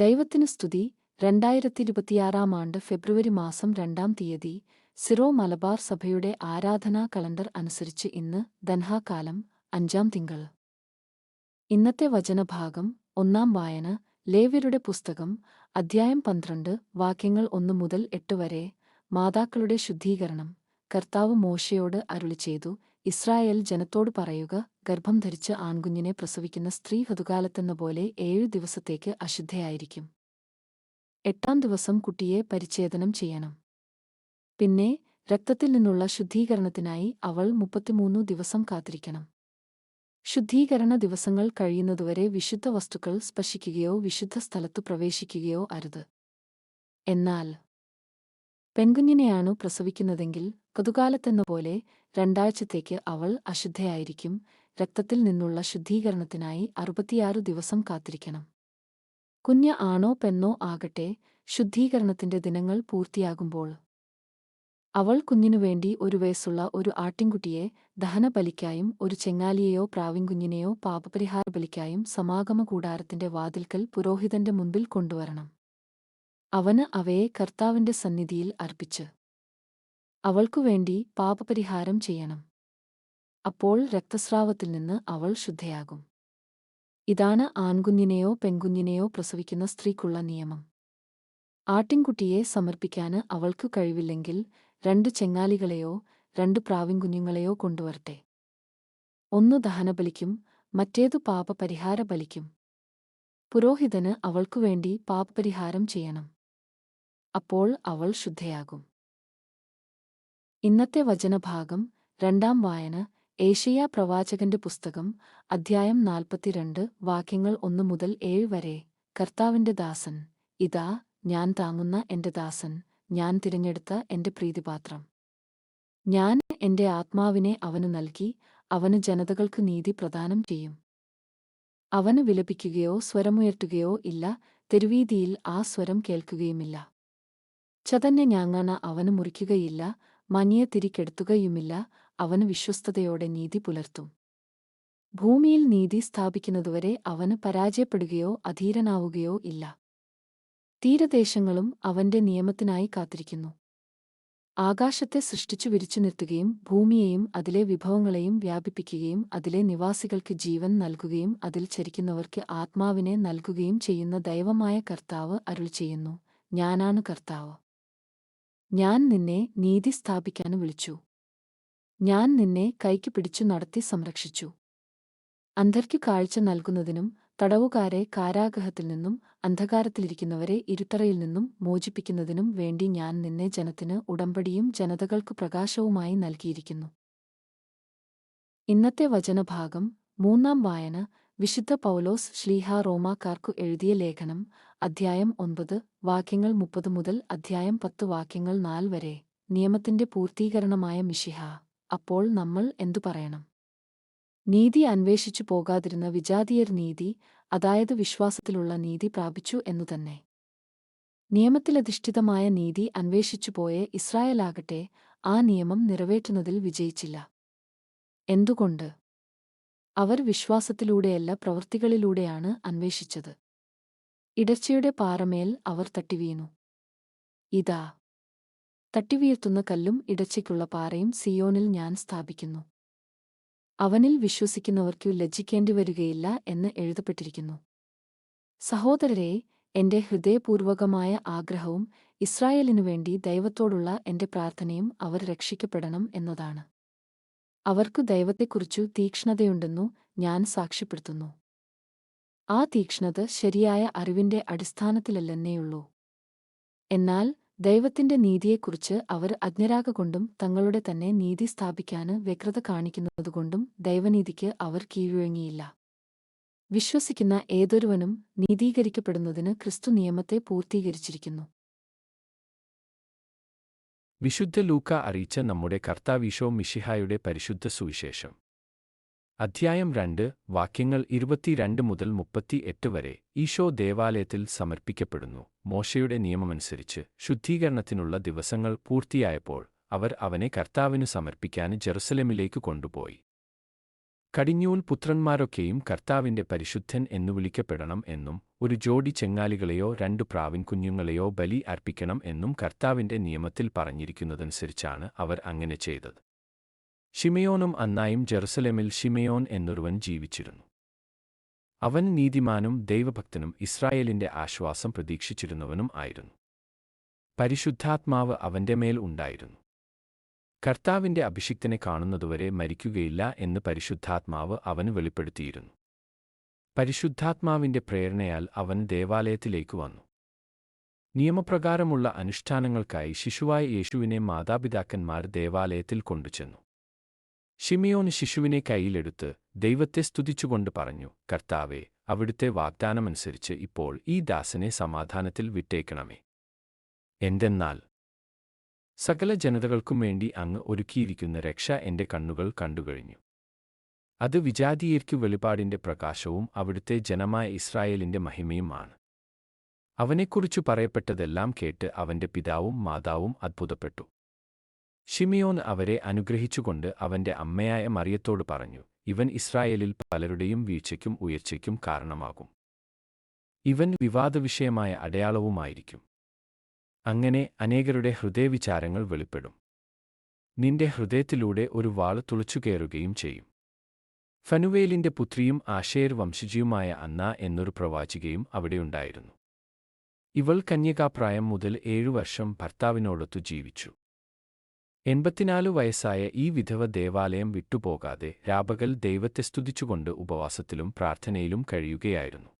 ദൈവത്തിനു സ്തുതി. രണ്ടായിരത്തി ഇരുപത്തിയാറാം ആണ്ട് ഫെബ്രുവരി മാസം രണ്ടാം തീയതി സിറോ മലബാർ സഭയുടെ ആരാധനാ കലണ്ടർ അനുസരിച്ച് ഇന്ന് ദൻഹാകാലം അഞ്ചാം തിങ്കൾ. ഇന്നത്തെ വചനഭാഗം ഒന്നാം വായന. ലേവ്യരുടെ പുസ്തകം അധ്യായം പന്ത്രണ്ട്. വാക്യങ്ങൾ ഒന്നു മുതൽ എട്ട് വരെ. മാതാക്കളുടെ ശുദ്ധീകരണം. കർത്താവ് മോശയോട് അരുളി ചെയ്തു ഇസ്രായേൽ ജനത്തോട് പറയുക ഗർഭം ധരിച്ച് ആൺകുഞ്ഞിനെ പ്രസവിക്കുന്ന സ്ത്രീ ഋതുകാലത്തെന്ന പോലെ ഏഴു ദിവസത്തേക്ക് അശുദ്ധയായിരിക്കും. എട്ടാം ദിവസം കുട്ടിയെ പരിച്ഛേദനം ചെയ്യണം. പിന്നെ രക്തത്തിൽ നിന്നുള്ള ശുദ്ധീകരണത്തിനായി അവൾ മുപ്പത്തിമൂന്നു ദിവസം കാത്തിരിക്കണം. ശുദ്ധീകരണ ദിവസങ്ങൾ കഴിയുന്നതുവരെ വിശുദ്ധ വസ്തുക്കൾ സ്പർശിക്കുകയോ വിശുദ്ധ സ്ഥലത്തു പ്രവേശിക്കുകയോ അരുത്. എന്നാൽ പെൺകുഞ്ഞിനെയാണു പ്രസവിക്കുന്നതെങ്കിൽ കതുകാലത്തെന്ന പോലെ രണ്ടാഴ്ചത്തേക്ക് അവൾ അശുദ്ധയായിരിക്കും. രക്തത്തിൽ നിന്നുള്ള ശുദ്ധീകരണത്തിനായി അറുപത്തിയാറ് ദിവസം കാത്തിരിക്കണം. കുഞ്ഞ് ആണോ പെണ്ണോ ആകട്ടെ ശുദ്ധീകരണത്തിന്റെ ദിനങ്ങൾ പൂർത്തിയാകുമ്പോൾ. അവൾ കുഞ്ഞിനുവേണ്ടി ഒരു വയസ്സുള്ള ഒരു ആട്ടിൻകുട്ടിയെ ദഹനബലിക്കായും ഒരു ചെങ്ങാലിയെയോ പ്രാവിൻകുഞ്ഞിനെയോ പാപപരിഹാര ബലിക്കായും സമാഗമ കൂടാരത്തിന്റെ വാതിൽക്കൽ പുരോഹിതന്റെ മുൻപിൽ കൊണ്ടുവരണം. അവന് അവയെ കർത്താവിന്റെ സന്നിധിയിൽ അർപ്പിച്ച്. അവൾക്കുവേണ്ടി പാപപരിഹാരം ചെയ്യണം. അപ്പോൾ രക്തസ്രാവത്തിൽ നിന്ന് അവൾ ശുദ്ധയാകും. ഇതാണ് ആൺകുഞ്ഞിനെയോ പെൺകുഞ്ഞിനെയോ പ്രസവിക്കുന്ന സ്ത്രീക്കുള്ള നിയമം. ആട്ടിൻകുട്ടിയെ സമർപ്പിക്കാന് അവൾക്കു കഴിവില്ലെങ്കിൽ രണ്ട് ചെങ്ങാലികളെയോ രണ്ട് പ്രാവിൻകുഞ്ഞുങ്ങളെയോ കൊണ്ടുവരട്ടെ. ഒന്ന് ദഹനബലിക്കും മറ്റേതു പാപപരിഹാര ബലിക്കും പുരോഹിതന് അവൾക്കുവേണ്ടി പാപപരിഹാരം ചെയ്യണം. അപ്പോൾ അവൾ ശുദ്ധയാകും. ഇന്നത്തെ വചനഭാഗം രണ്ടാം വായന ഏഷ്യ പ്രവാചകന്റെ പുസ്തകം അധ്യായം നാൽപ്പത്തിരണ്ട് വാക്യങ്ങൾ ഒന്നു മുതൽ ഏഴ് വരെ. കർത്താവിന്റെ ദാസൻ. ഇതാ ഞാൻ താങ്ങുന്ന എന്റെ ദാസൻ. ഞാൻ തിരഞ്ഞെടുത്ത എന്റെ പ്രീതിപാത്രം. ഞാൻ എന്റെ ആത്മാവിനെ അവനു നൽകി അവന് ജനതകൾക്ക് നീതി പ്രദാനം ചെയ്യും. അവന് വിലപിക്കുകയോ സ്വരമുയർത്തുകയോ ഇല്ല തെരുവീതിയിൽ ആ സ്വരം കേൾക്കുകയുമില്ല. ചതന്നെ ഞാങ്ങാന അവന് മുറിക്കുകയില്ല മഞ്ഞയെ തിരിക്കെടുത്തുകയുമില്ല അവന് വിശ്വസ്തയോടെ നീതി പുലർത്തും. ഭൂമിയിൽ നീതി സ്ഥാപിക്കുന്നതുവരെ അവന് പരാജയപ്പെടുകയോ അധീരനാവുകയോ ഇല്ല. തീരദേശങ്ങളും അവന്റെ നിയമത്തിനായി കാത്തിരിക്കുന്നു. ആകാശത്തെ സൃഷ്ടിച്ചു വിരിച്ചു നിർത്തുകയും ഭൂമിയെയും അതിലെ വിഭവങ്ങളെയും വ്യാപിപ്പിക്കുകയും അതിലെ നിവാസികൾക്ക് ജീവൻ നൽകുകയും അതിൽ ചരിക്കുന്നവർക്ക് ആത്മാവിനെ നൽകുകയും ചെയ്യുന്ന ദൈവമായ കർത്താവ് അരുൾ ചെയ്യുന്നു. ഞാനാണ് കർത്താവ്. ഞാൻ നിന്നെ നീതി സ്ഥാപിക്കാനും വിളിച്ചു. ഞാൻ നിന്നെ കൈക്ക് പിടിച്ചു നടത്തി സംരക്ഷിച്ചു. അന്ധർക്ക് കാഴ്ച നൽകുന്നതിനും തടവുകാരെ കാരാഗ്രഹത്തിൽ നിന്നും അന്ധകാരത്തിലിരിക്കുന്നവരെ ഇരുത്തറയിൽ നിന്നും മോചിപ്പിക്കുന്നതിനും വേണ്ടി ഞാൻ നിന്നെ ജനത്തിന് ഉടമ്പടിയും ജനതകൾക്ക് പ്രകാശവുമായി നൽകിയിരിക്കുന്നു. ഇന്നത്തെ വചനഭാഗം മൂന്നാം വായന വിശുദ്ധ പൗലോസ് ശ്ലീഹ റോമാക്കാർക്കു എഴുതിയ ലേഖനം അധ്യായം ഒൻപത് വാക്യങ്ങൾ മുപ്പത് മുതൽ അധ്യായം പത്ത് വാക്യങ്ങൾ നാല് വരെ. നിയമത്തിന്റെ പൂർത്തീകരണമായ മിഷിഹ അപ്പോൾ നമ്മൾ എന്തു പറയണം? നീതി അന്വേഷിച്ചു പോകാതിരുന്ന വിജാതീയർ നീതി അതായത് വിശ്വാസത്തിലുള്ള നീതി പ്രാപിച്ചു എന്നുതന്നെ നിയമത്തിലധിഷ്ഠിതമായ നീതി അന്വേഷിച്ചുപോയ ഇസ്രായേലാകട്ടെ ആ നിയമം നിറവേറ്റുന്നതിൽ വിജയിച്ചില്ല. എന്തുകൊണ്ട്? അവർ വിശ്വാസത്തിലൂടെയല്ല പ്രവൃത്തികളിലൂടെയാണ് അന്വേഷിച്ചത്. ഇടർച്ചയുടെ പാറമേൽ അവർ തട്ടിവീണു. ഇതാ തട്ടിവീഴ്ത്തുന്ന കല്ലും ഇടച്ചയ്ക്കുള്ള പാറയും സിയോനിൽ ഞാൻ സ്ഥാപിക്കുന്നു. അവനിൽ വിശ്വസിക്കുന്നവർക്കു ലജ്ജിക്കേണ്ടി വരികയില്ല എന്ന് എഴുതപ്പെട്ടിരിക്കുന്നു. സഹോദരരെ എന്റെ ഹൃദയപൂർവകമായ ആഗ്രഹവും ഇസ്രായേലിനു വേണ്ടി ദൈവത്തോടുള്ള എന്റെ പ്രാർത്ഥനയും അവർ രക്ഷിക്കപ്പെടണം എന്നതാണ്. അവർക്കു ദൈവത്തെക്കുറിച്ചു തീക്ഷ്ണതയുണ്ടെന്നു ഞാൻ സാക്ഷ്യപ്പെടുത്തുന്നു. ആ തീക്ഷ്ണത ശരിയായ അറിവിന്റെ അടിസ്ഥാനത്തിലല്ലെന്നേയുള്ളൂ. എന്നാൽ ദൈവത്തിന്റെ നീതിയെക്കുറിച്ച് അവർ അജ്ഞരാകൊണ്ടും തങ്ങളുടെ തന്നെ നീതി സ്ഥാപിക്കാന് വ്യഗ്രത കാണിക്കുന്നതുകൊണ്ടും ദൈവനീതിക്ക് അവർ കീഴ്വഴങ്ങിയില്ല. വിശ്വസിക്കുന്ന ഏതൊരുവനും നീതീകരിക്കപ്പെടുന്നതിന് ക്രിസ്തു നിയമത്തെ പൂർത്തീകരിച്ചിരിക്കുന്നു. വിശുദ്ധ ലൂക്ക അറിയിച്ച നമ്മുടെ കർത്താവീശോ മിഷിഹായുടെ പരിശുദ്ധ സുവിശേഷം. അധ്യായം രണ്ട് വാക്യങ്ങൾ ഇരുപത്തിരണ്ട് മുതൽ മുപ്പത്തി എട്ട് വരെ ഈശോ ദേവാലയത്തിൽ സമർപ്പിക്കപ്പെടുന്നു. മോശയുടെ നിയമമനുസരിച്ച് ശുദ്ധീകരണത്തിനുള്ള ദിവസങ്ങൾ പൂർത്തിയായപ്പോൾ അവർ അവനെ കർത്താവിനു സമർപ്പിക്കാൻ ജെറുസലേമിലേക്ക് കൊണ്ടുപോയി. കടിഞ്ഞൂൽ പുത്രന്മാരൊക്കെയും കർത്താവിന്റെ പരിശുദ്ധൻ എന്നു വിളിക്കപ്പെടണം എന്നും ഒരു ജോഡി ചെങ്ങാലികളെയോ രണ്ടു പ്രാവിൻ കുഞ്ഞുങ്ങളെയോ ബലി അർപ്പിക്കണം എന്നും കർത്താവിന്റെ നിയമത്തിൽ പറഞ്ഞിരിക്കുന്നതനുസരിച്ചാണ് അവർ അങ്ങനെ ചെയ്തത്. ഷിമയോനും അന്നായും ജെറുസലേമിൽ ഷിമയോൻ എന്നൊരുവൻ ജീവിച്ചിരുന്നു. അവൻ നീതിമാനും ദൈവഭക്തനും ഇസ്രായേലിന്റെ ആശ്വാസം പ്രതീക്ഷിച്ചിരുന്നവനും ആയിരുന്നു. പരിശുദ്ധാത്മാവ് അവന്റെ മേൽ ഉണ്ടായിരുന്നു. കർത്താവിന്റെ അഭിഷിക്തനെ കാണുന്നതുവരെ മരിക്കുകയില്ല എന്ന് പരിശുദ്ധാത്മാവ് അവന് വെളിപ്പെടുത്തിയിരുന്നു. പരിശുദ്ധാത്മാവിന്റെ പ്രേരണയാൽ അവൻ ദേവാലയത്തിലേക്ക് വന്നു. നിയമപ്രകാരമുള്ള അനുഷ്ഠാനങ്ങൾക്കായി ശിശുവായ യേശുവിനെ മാതാപിതാക്കന്മാർ ദേവാലയത്തിൽ കൊണ്ടുചെന്നു. ഷിമിയോന് ശിശുവിനെ കൈയിലെടുത്ത് ദൈവത്തെ സ്തുതിച്ചുകൊണ്ട് പറഞ്ഞു കർത്താവെ അവിടുത്തെ വാഗ്ദാനമനുസരിച്ച് ഇപ്പോൾ ഈ ദാസനെ സമാധാനത്തിൽ വിട്ടേക്കണമേ. എന്തെന്നാൽ സകല ജനതകൾക്കും വേണ്ടി അങ്ങ് ഒരുക്കിയിരിക്കുന്ന രക്ഷ എന്റെ കണ്ണുകൾ കണ്ടുകഴിഞ്ഞു. അത് വിജാതീയർക്കു വെളിപാടിന്റെ പ്രകാശവും അവിടുത്തെ ജനമായ ഇസ്രായേലിന്റെ മഹിമയുമാണ്. അവനെക്കുറിച്ചു പറയപ്പെട്ടതെല്ലാം കേട്ട് അവന്റെ പിതാവും മാതാവും അത്ഭുതപ്പെട്ടു. ഷിമിയോൻ അവരെ അനുഗ്രഹിച്ചുകൊണ്ട് അവന്റെ അമ്മയായ മറിയത്തോട് പറഞ്ഞു ഇവൻ ഇസ്രായേലിൽ പലരുടെയും വീഴ്ചയ്ക്കും ഉയർച്ചയ്ക്കും കാരണമാകും. ഇവൻ വിവാദവിഷയമായ അടയാളവുമായിരിക്കും. അങ്ങനെ അനേകരുടെ ഹൃദയവിചാരങ്ങൾ വെളിപ്പെടും. നിന്റെ ഹൃദയത്തിലൂടെ ഒരു വാൾ തുളച്ചുകയറുകയും ചെയ്യും. ഫനുവേലിന്റെ പുത്രിയും ആശയർ വംശജിയുമായ അന്ന എന്നൊരു പ്രവാചികയും അവിടെയുണ്ടായിരുന്നു ഇവൾ കന്യകാപ്രായം മുതൽ ഏഴു വർഷം ഭർത്താവിനോടൊത്തു ജീവിച്ചു. എൺപത്തിനാലു വയസ്സായ ഈ വിധവ ദേവാലയം വിട്ടുപോകാതെ രാപകൽ ദൈവത്തെ സ്തുതിച്ചുകൊണ്ട് ഉപവാസത്തിലും പ്രാർത്ഥനയിലും കഴിയുകയായിരുന്നു.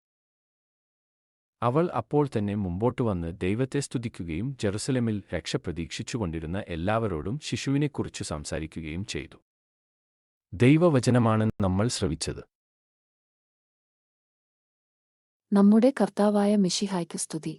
അവൾ അപ്പോൾ തന്നെ മുമ്പോട്ട് വന്ന് ദൈവത്തെ സ്തുതിക്കുകയും ജെറുസലമിൽ രക്ഷ പ്രതീക്ഷിച്ചുകൊണ്ടിരുന്ന എല്ലാവരോടും ശിശുവിനെക്കുറിച്ച് സംസാരിക്കുകയും ചെയ്തു. ദൈവവചനമാണ് നമ്മൾ ശ്രവിച്ചത്. നമ്മുടെ കർത്താവായ മിഷിഹായ്ക്ക് സ്തുതി.